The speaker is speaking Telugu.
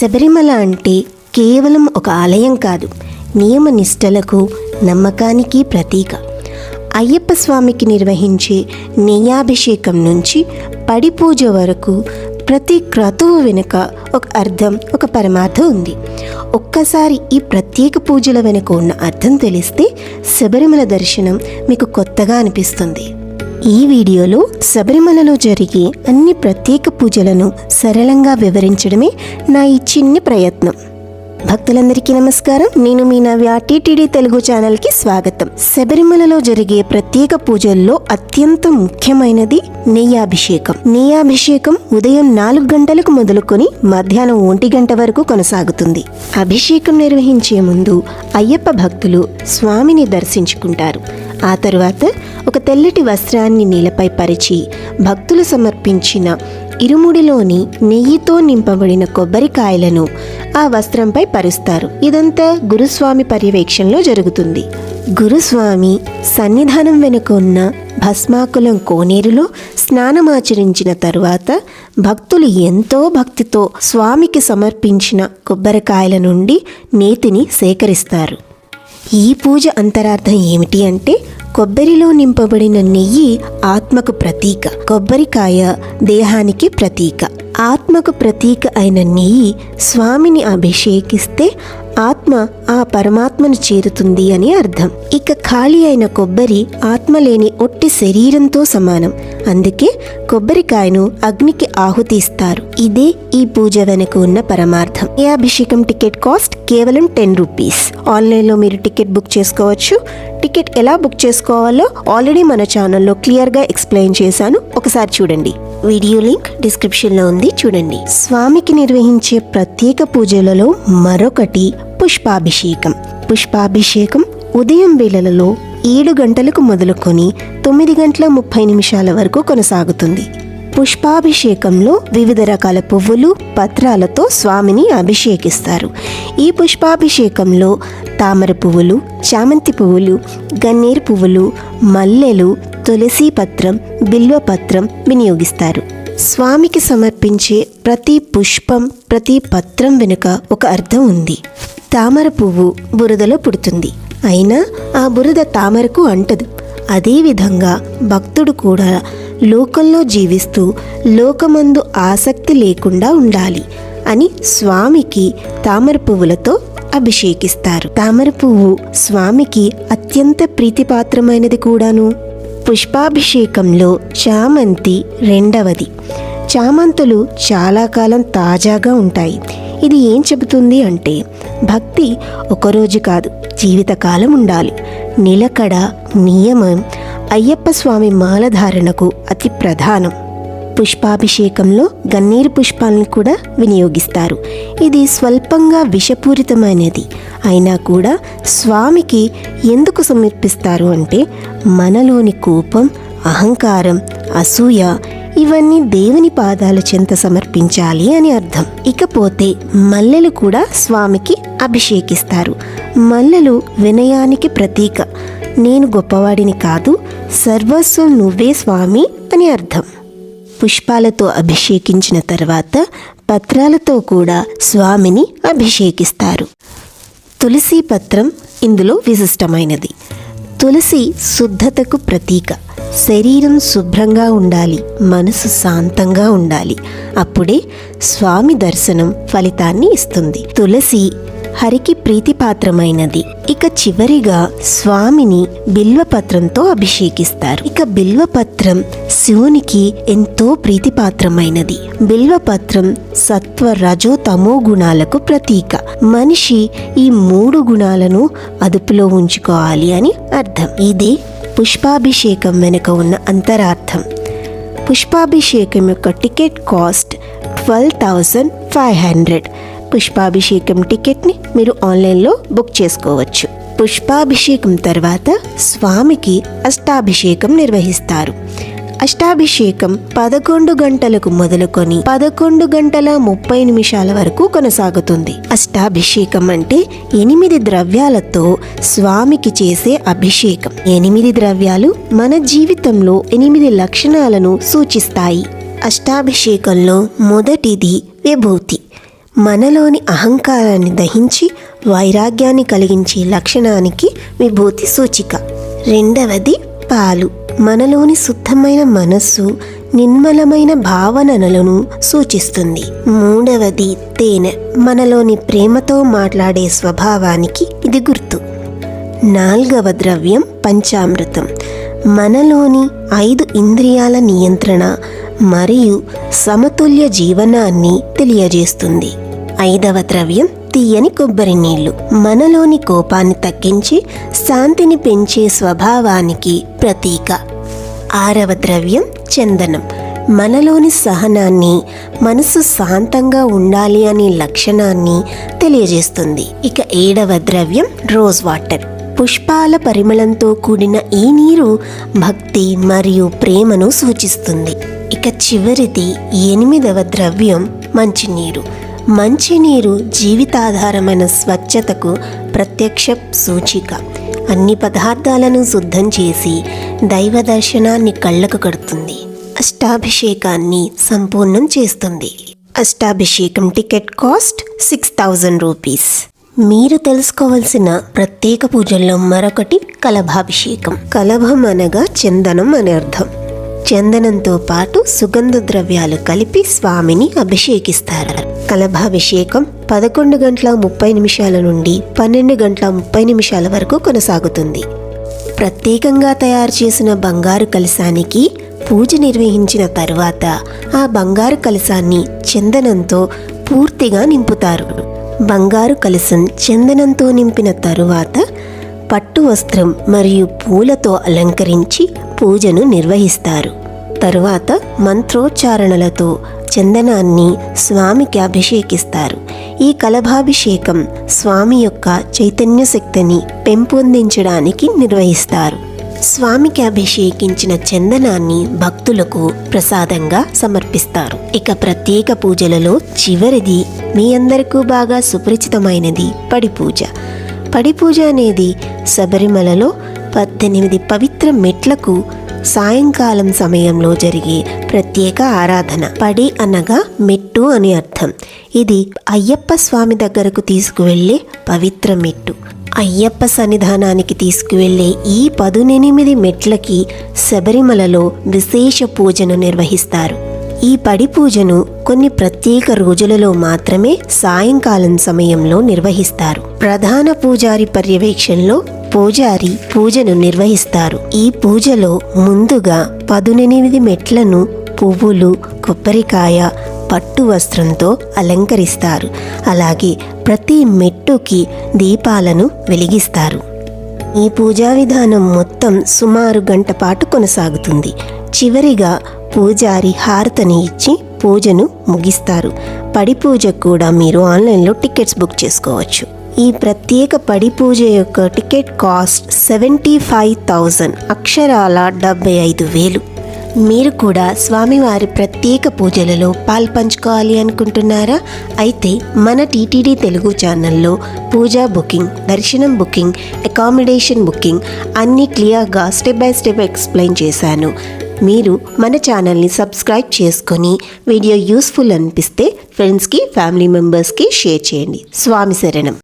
శబరిమల అంటే కేవలం ఒక ఆలయం కాదు నియమ నిష్టలకు నమ్మకానికి ప్రతీక. అయ్యప్ప స్వామికి నిర్వహించే నెయ్యాభిషేకం నుంచి పడి పూజ వరకు ప్రతి క్రతువు వెనుక ఒక అర్థం ఒక పరమార్థం ఉంది. ఒక్కసారి ఈ ప్రత్యేక పూజల వెనుక ఉన్న అర్థం తెలిస్తే శబరిమల దర్శనం మీకు కొత్తగా అనిపిస్తుంది. ఈ వీడియోలో శబరిమలలో జరిగే అన్ని ప్రత్యేక పూజలను సరళంగా వివరించడమే నా ఈ చిన్ని ప్రయత్నం. భక్తులందరికీ నమస్కారం. నేను మీ నవ్య టీటీడీ తెలుగు ఛానల్కి స్వాగతం. శబరిమలలో జరిగే ప్రత్యేక పూజల్లో అత్యంత ముఖ్యమైనది నెయ్యాభిషేకం. నెయ్యాభిషేకం ఉదయం నాలుగు గంటలకు మొదలుకొని మధ్యాహ్నం ఒంటి గంట వరకు కొనసాగుతుంది. అభిషేకం నిర్వహించే ముందు అయ్యప్ప భక్తులు స్వామిని దర్శించుకుంటారు. ఆ తరువాత ఒక తెల్లటి వస్త్రాన్ని నేలపై పరిచి భక్తులు సమర్పించిన ఇరుముడిలోని నెయ్యితో నింపబడిన కొబ్బరికాయలను ఆ వస్త్రంపై పరుస్తారు. ఇదంతా గురుస్వామి పర్యవేక్షణలో జరుగుతుంది. గురుస్వామి సన్నిధానం వెనుక ఉన్న భస్మాకులం కోనేరులో స్నానమాచరించిన తరువాత భక్తులు ఎంతో భక్తితో స్వామికి సమర్పించిన కొబ్బరికాయల నుండి నేతిని సేకరిస్తారు. ఈ పూజ అంతరార్థం ఏమిటి అంటే కొబ్బరిలో నింపబడిన నెయ్యి ఆత్మకు ప్రతీక. కొబ్బరికాయ దేహానికి ప్రతీక. ఆత్మకు ప్రతీక అయిన నెయ్యి స్వామిని అభిషేకిస్తే ఆత్మ ఆ పరమాత్మను చేరుతుంది అని అర్థం. ఇక ఖాళీ అయిన కొబ్బరి ఆత్మ లేని ఒట్టి శరీరంతో సమానం. అందుకే కొబ్బరికాయను అగ్నికి ఆహుతి ఇస్తారు ఇదే ఈ పూజ వెనుక ఉన్న పరమార్థం. ఈ అభిషేకం టికెట్ కాస్ట్ కేవలం టెన్ రూపీస్. ఆన్లైన్లో మీరు టికెట్ బుక్ చేసుకోవచ్చు. టికెట్ ఎలా బుక్ చేసుకోవాలో ఆల్రెడీ మన ఛానల్లో క్లియర్గా ఎక్స్ప్లెయిన్ చేశాను. ఒకసారి చూడండి. వీడియో లింక్ డిస్క్రిప్షన్లో ఉంది. చూడండి. స్వామికి నిర్వహించే ప్రత్యేక పూజలలో మరొకటి పుష్పాభిషేకం. పుష్పాభిషేకం ఉదయం వేళలలో ఏడు గంటలకు మొదలుకొని తొమ్మిది గంటల ముప్పై నిమిషాల వరకు కొనసాగుతుంది. పుష్పాభిషేకంలో వివిధ రకాల పువ్వులు పత్రాలతో స్వామిని అభిషేకిస్తారు. ఈ పుష్పాభిషేకంలో తామర పువ్వులు చామంతి పువ్వులు గన్నేరు పువ్వులు మల్లెలు తులసి పత్రం బిల్వపత్రం వినియోగిస్తారు. స్వామికి సమర్పించే ప్రతి పుష్పం ప్రతి పత్రం వెనుక ఒక అర్థం ఉంది. తామర పువ్వు బురదలో పుడుతుంది. అయినా ఆ బురద తామరకు అంటదు. అదేవిధంగా భక్తుడు కూడా లోకంలో జీవిస్తూ లోకమందు ఆసక్తి లేకుండా ఉండాలి అని స్వామికి తామర పువ్వులతో అభిషేకిస్తారు. తామర పువ్వు స్వామికి అత్యంత ప్రీతిపాత్రమైనది కూడాను. పుష్పాభిషేకంలో చామంతి రెండవది. చామంతులు చాలా కాలం తాజాగా ఉంటాయి. ఇది ఏం చెబుతుంది అంటే భక్తి ఒకరోజు కాదు జీవితకాలం ఉండాలి. నిలకడ నియమం అయ్యప్ప స్వామి మాలధారణకు అతి ప్రధానం. పుష్పాభిషేకంలో గన్నేరు పుష్పాలను కూడా వినియోగిస్తారు. ఇది స్వల్పంగా విషపూరితమైనది. అయినా కూడా స్వామికి ఎందుకు సమర్పిస్తారు అంటే మనలోని కోపం అహంకారం అసూయ ఇవన్నీ దేవుని పాదాల చెంత సమర్పించాలి అని అర్థం. ఇకపోతే మల్లెలు కూడా స్వామికి అభిషేకిస్తారు. మల్లెలు వినయానికి ప్రతీక. నేను గొప్పవాడిని కాదు సర్వస్వం నువ్వే స్వామి అని అర్థం. పుష్పాలతో అభిషేకించిన తర్వాత పత్రాలతో కూడా స్వామిని అభిషేకిస్తారు. తులసి పత్రం ఇందులో విశిష్టమైనది. తులసి శుద్ధతకు ప్రతీక. శరీరం శుభ్రంగా ఉండాలి మనసు శాంతంగా ఉండాలి. అప్పుడే స్వామి దర్శనం ఫలితాన్ని ఇస్తుంది. తులసి హరికి ప్రీతిపాత్రమైనది. ఇక చివరిగా స్వామిని బిల్వపత్రంతో అభిషేకిస్తారు. ఇక బిల్వపత్రం శివునికి ఎంతో ప్రీతిపాత్రమైనది. బిల్వపత్రం సత్వ రజో తమో గుణాలకు ప్రతీక. మనిషి ఈ మూడు గుణాలను అదుపులో ఉంచుకోవాలి అని అర్థం. ఇది పుష్పాభిషేకం వెనుక ఉన్న అంతరార్థం. పుష్పాభిషేకం యొక్క ticket cost twelve thousand five hundred. పుష్పాభిషేకం టికెట్ని మీరు ఆన్లైన్లో బుక్ చేసుకోవచ్చు. పుష్పాభిషేకం తర్వాత స్వామికి అష్టాభిషేకం నిర్వహిస్తారు. అష్టాభిషేకం పదకొండు గంటలకు మొదలుకొని పదకొండు గంటల ముప్పై నిమిషాల వరకు కొనసాగుతుంది. అష్టాభిషేకం అంటే ఎనిమిది ద్రవ్యాలతో స్వామికి చేసే అభిషేకం. ఎనిమిది ద్రవ్యాలు మన జీవితంలో ఎనిమిది లక్షణాలను సూచిస్తాయి. అష్టాభిషేకంలో మొదటిది విభూతి. మనలోని అహంకారాన్ని దహించి వైరాగ్యాన్ని కలిగించే లక్షణానికి విభూతి సూచిక. రెండవది పాలు. మనలోని శుద్ధమైన మనస్సు నిర్మలమైన భావనలను సూచిస్తుంది. మూడవది తేనె. మనలోని ప్రేమతో మాట్లాడే స్వభావానికి ఇది గుర్తు. నాల్గవ ద్రవ్యం పంచామృతం. మనలోని ఐదు ఇంద్రియాల నియంత్రణ మరియు సమతుల్య జీవనాన్ని తెలియజేస్తుంది. ఐదవ ద్రవ్యం తీయని కొబ్బరి నీళ్ళు. మనలోని కోపాన్ని తగ్గించి శాంతిని పెంచే స్వభావానికి ప్రతీక. ఆరవ ద్రవ్యం చందనం. మనలోని సహనాన్ని మనసు శాంతంగా ఉండాలి అనే లక్షణాన్ని తెలియజేస్తుంది. ఇక ఏడవ ద్రవ్యం రోజ్ వాటర్. పుష్పాల పరిమళంతో కూడిన ఈ నీరు భక్తి మరియు ప్రేమను సూచిస్తుంది. ఇక చివరిది ఎనిమిదవ ద్రవ్యం మంచినీరు. మంచినీరు జీవితాధారమైన స్వచ్ఛతకు ప్రత్యక్ష సూచిక. అన్ని పదార్థాలను శుద్ధం చేసి దైవ దర్శనాన్ని కళ్ళకు కడుతుంది. అష్టాభిషేకాన్ని సంపూర్ణం చేస్తుంది. అష్టాభిషేకం ticket cost six thousand rupees. మీరు తెలుసుకోవలసిన ప్రత్యేక పూజల్లో మరొకటి కలభాభిషేకం. కలభం అనగా చందనం అని అర్థం. చందనంతో పాటు సుగంధ ద్రవ్యాలు కలిపి స్వామిని అభిషేకిస్తారు. కలభాభిషేకం పదకొండు గంటల ముప్పై నిమిషాల నుండి పన్నెండు గంటల ముప్పై నిమిషాల వరకు కొనసాగుతుంది. ప్రత్యేకంగా తయారు చేసిన బంగారు కలశానికి పూజ నిర్వహించిన తరువాత ఆ బంగారు కలశాన్ని చందనంతో పూర్తిగా నింపుతారు. బంగారు కలశం చందనంతో నింపిన తరువాత పట్టు వస్త్రం మరియు పూలతో అలంకరించి పూజను నిర్వహిస్తారు. తరువాత మంత్రోచ్చారణలతో చందనాన్ని స్వామికి అభిషేకిస్తారు. ఈ కలభాభిషేకం స్వామి యొక్క చైతన్య శక్తిని పెంపొందించడానికి నిర్వహిస్తారు. స్వామికి అభిషేకించిన చందనాన్ని భక్తులకు ప్రసాదంగా సమర్పిస్తారు. ఇక ప్రత్యేక పూజలలో చివరిది మీ అందరికీ బాగా సుపరిచితమైనది పడి పూజ పడిపూజ అనేది శబరిమలలో పద్దెనిమిది పవిత్ర మెట్లకు సాయంకాలం సమయంలో జరిగే ప్రత్యేక ఆరాధన. పడి అనగా మెట్టు అని అర్థం. ఇది అయ్యప్ప స్వామి దగ్గరకు తీసుకువెళ్ళే పవిత్ర మెట్టు. అయ్యప్ప సన్నిధానానికి తీసుకువెళ్ళే ఈ పదునెనిమిది మెట్లకి శబరిమలలో విశేష పూజను నిర్వహిస్తారు. ఈ పడి పూజను కొన్ని ప్రత్యేక రోజులలో మాత్రమే సాయంకాలం సమయంలో నిర్వహిస్తారు. ప్రధాన పూజారి పర్యవేక్షణలో పూజారి పూజను నిర్వహిస్తారు. ఈ పూజలో ముందుగా పదునెనిమిది మెట్లను పువ్వులు కొబ్బరికాయ పట్టు వస్త్రంతో అలంకరిస్తారు. అలాగే ప్రతి మెట్టుకి దీపాలను వెలిగిస్తారు. ఈ పూజా విధానం మొత్తం సుమారు గంట పాటు కొనసాగుతుంది. చివరిగా పూజారి హారతని ఇచ్చి పూజను ముగిస్తారు. పడి పూజ కూడా మీరు ఆన్లైన్లో టికెట్స్ బుక్ చేసుకోవచ్చు. ఈ ప్రత్యేక పడి పూజ యొక్క ticket cost seventy five thousand అక్షరాల డెబ్బై ఐదు వేలు. మీరు కూడా స్వామివారి ప్రత్యేక పూజలలో పాల్పంచుకోవాలి అనుకుంటున్నారా? అయితే మన టీటీడీ తెలుగు ఛానల్లో పూజా బుకింగ్ దర్శనం బుకింగ్ అకామిడేషన్ బుకింగ్ అన్నీ క్లియర్గా స్టెప్ బై స్టెప్ ఎక్స్ప్లెయిన్ చేశాను. మీరు మన ఛానల్ని సబ్స్క్రైబ్ చేసుకొని వీడియో యూస్ఫుల్ అనిపిస్తే ఫ్రెండ్స్కి ఫ్యామిలీ మెంబర్స్కి షేర్ చేయండి. స్వామి శరణం.